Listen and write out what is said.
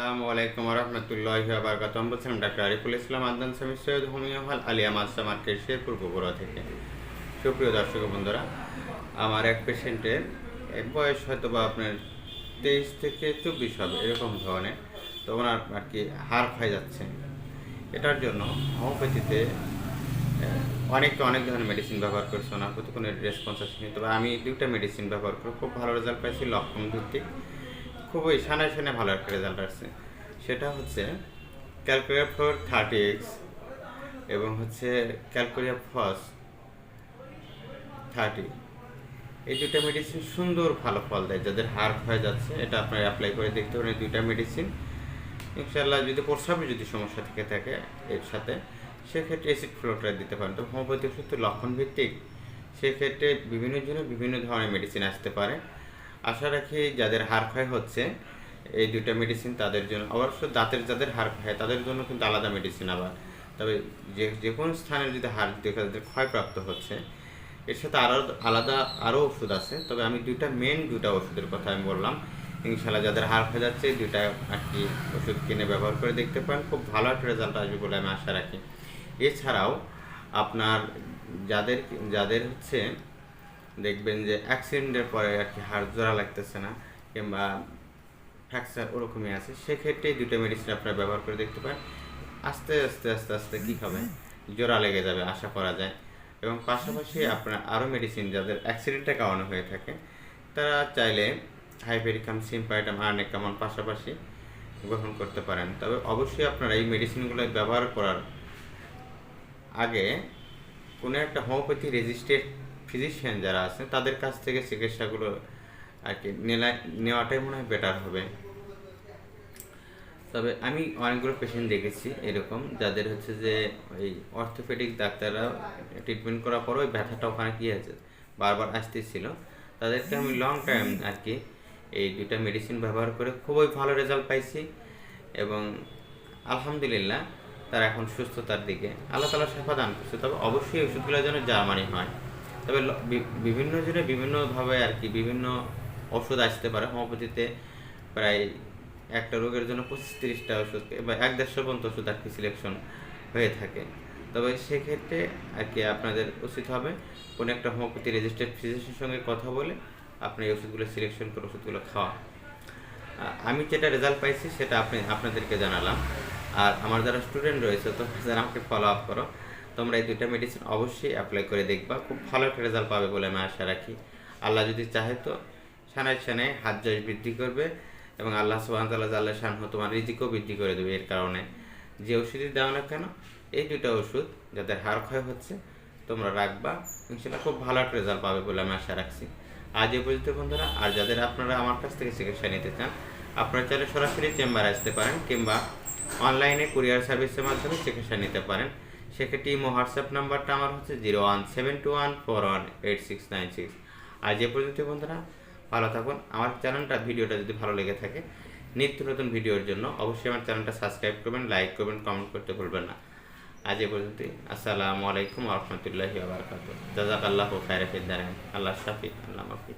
আসসালামু আলাইকুম রহমতুল্লাহ বারকাত আমি বলছিলাম doctor Ariful Islam Adnan Sami Syed homeo hall Aliya Madrasa market Sherpur Bogura থেকে। সুপ্রিয় দর্শক বন্ধুরা, আমার এক পেশেন্টের এক বয়স হয়তো বা আপনার তেইশ থেকে চব্বিশ হবে, এরকম ধরনের। তো ওনার আর কি হাড় ক্ষয় যাচ্ছে। এটার জন্য হোমিওপ্যাথিতে অনেকে অনেক ধরনের মেডিসিন ব্যবহার করছে, ওনার প্রতি কোনো রেসপন্স আসেনি। তবে আমি দুইটা মেডিসিন ব্যবহার করে, খুব ভালো রেজাল্ট পাইছি লক্ষণ ভিত্তিক। খুবই সানায় সানে ভালো একটা রেজাল্ট আসছে। সেটা হচ্ছে ক্যালকুলিয়া ফোর থার্টি এক্স এবং হচ্ছে ক্যালকুলিয়া ফস থার্টি এই দুইটা মেডিসিন সুন্দর ভালো ফল দেয়। যাদের হাড় হয়ে যাচ্ছে, এটা আপনারা অ্যাপ্লাই করে দেখতে পারেন দুইটা মেডিসিন ইনশাল্লাহ যদি প্রস্রাবে যদি সমস্যা থেকে থাকে এর সাথে, সেক্ষেত্রে অ্যাসিড ফ্লোটার দিতে পারেন। তো হোমিওপ্যাথি ওষুধ তো লক্ষণ ভিত্তিক। সেক্ষেত্রে বিভিন্ন জন্য বিভিন্ন ধরনের মেডিসিন আসতে পারে। আশা রাখি যাদের হাড় ক্ষয় হচ্ছে, এই দুইটা মেডিসিন তাদের জন্য, অবশ্য দাঁতের যাদের হাড় ক্ষয়, তাদের জন্য কিন্তু আলাদা মেডিসিন আবার। তবে যে যে কোনো স্থানে যদি হাড়, দেখা যাদের ক্ষয়প্রাপ্ত হচ্ছে, এর সাথে আরও আলাদা, আরও ওষুধ আছে। তবে আমি দুইটা মেন দুইটা ওষুধের কথা আমি বললাম। ইনশাল্লাহ যাদের হাড় হয়ে যাচ্ছে, দুইটা আর কি ওষুধ কিনে ব্যবহার করে দেখতে পারেন। খুব ভালো একটা রেজাল্ট আসবে বলে আমি আশা রাখি। এছাড়াও আপনার যাদের যাদের হচ্ছে দেখবেন যে অ্যাক্সিডেন্টের পরে আর কি হাড় জোড়া লাগতেছে না কিংবা ফ্র্যাকচার ওরকমই আছে সেক্ষেত্রে দুটো মেডিসিন আপনারা ব্যবহার করে দেখতে পারেন। আস্তে আস্তে আস্তে আস্তে কী হবে জোড়া লেগে যাবে, আশা করা যায়। এবং পাশাপাশি আপনার আরও মেডিসিন যাদের অ্যাক্সিডেন্টের কারণে হয়ে থাকে, তারা চাইলে হাইপেরিকাম সিম্পাইটাম আর্নেকামন পাশাপাশি গ্রহণ করতে পারেন। তবে অবশ্যই আপনারা এই মেডিসিনগুলো ব্যবহার করার আগে কোনো একটা হোমিওপ্যাথি রেজিস্ট্রেড ফিজিশিয়ান যারা আছেন, তাদের কাছ থেকে চিকিৎসাগুলো আর কি নেওয়াটাই মনে হয় বেটার হবে। তবে আমি অনেকগুলো পেশেন্ট দেখেছি এরকম, যাদের হচ্ছে যে ওই অর্থোপেডিক ডাক্তাররা ট্রিটমেন্ট করার পর ওই ব্যথাটা ওখানে কী আছে বারবার আসতেছিল। তাদেরকে আমি লং টাইম আর কি এই দুইটা মেডিসিন ব্যবহার করে খুবই ভালো রেজাল্ট পাইছি এবং আলহামদুলিল্লাহ তারা এখন সুস্থতার দিকে। আল্লাহ তালা শেফা দান করছে, তবে অবশ্যই ওষুধগুলো যেন জার্মানি হয়। তবে বিভিন্ন জনে বিভিন্নভাবে আর কি বিভিন্ন ওষুধ আসতে পারে। হোমিওপ্যাথিতে প্রায় একটা রোগের জন্য পঁচিশ তিরিশটা ওষুধ বা এক দেড়শো পর্যন্ত ওষুধ আর কি সিলেকশন হয়ে থাকে। তবে সেক্ষেত্রে আর কি আপনাদের উচিত হবে কোনো একটা হোমিওপ্যাথি রেজিস্টার্ড ফিজিশিয়ানের সঙ্গে কথা বলে আপনি এই ওষুধগুলো সিলেকশন করে ওষুধগুলো খাওয়া আমি যেটা রেজাল্ট পাইছি সেটা আপনি আপনাদেরকে জানালাম। আর আমার যারা স্টুডেন্ট রয়েছে তো যারা আমাকে ফলো আপ করো তোমরা এই দুইটা মেডিসিন অবশ্যই অ্যাপ্লাই করে দেখবা। খুব ভালো একটা রেজাল্ট পাবে বলে আমি আশা রাখি। আল্লাহ যদি চাহে তো সানায় সানায় হাত যশ বৃদ্ধি করবে এবং আল্লাহ সুবাহ তাল্লাহ আল্লাহ শাহ তোমার রিজিকও বৃদ্ধি করে দেবে এর কারণে। যে ওষুধই দাও না কেন, এই দুইটা ওষুধ যাদের হাড় ক্ষয় হচ্ছে, তোমরা রাখবা। ইনশাল্লাহ খুব ভালো একটা রেজাল্ট পাবে বলে আমি আশা রাখছি। আজ এ পর্যন্ত বন্ধুরা, আর যাদের আপনারা আমার কাছ থেকে চিকিৎসা নিতে চান, আপনারা চাইলে সরাসরি চেম্বারে আসতে পারেন কিংবা অনলাইনে কুরিয়ার সার্ভিসের মাধ্যমে চিকিৎসা নিতে পারেন। সেক্ষেত্রে ইমো হোয়াটসঅ্যাপ নাম্বারটা আমার হচ্ছে zero one seven two one four one eight six nine six. আজ এ পর্যন্ত বন্ধুরা, ভালো থাকুন। আমার চ্যানেলটা, ভিডিওটা যদি ভালো লেগে থাকে, নিত্য নতুন ভিডিওর জন্য অবশ্যই আমার চ্যানেলটা সাবস্ক্রাইব করবেন, লাইক করবেন, কমেন্ট করতে ভুলবেন না। আজ এ পর্যন্তই। আসসালামু আলাইকুম রহমতুল্লাহি আবরকাত জাজাক আল্লাহ খায়রা ফিদ্দারান আল্লাহ শাফি আল্লাহ মাফি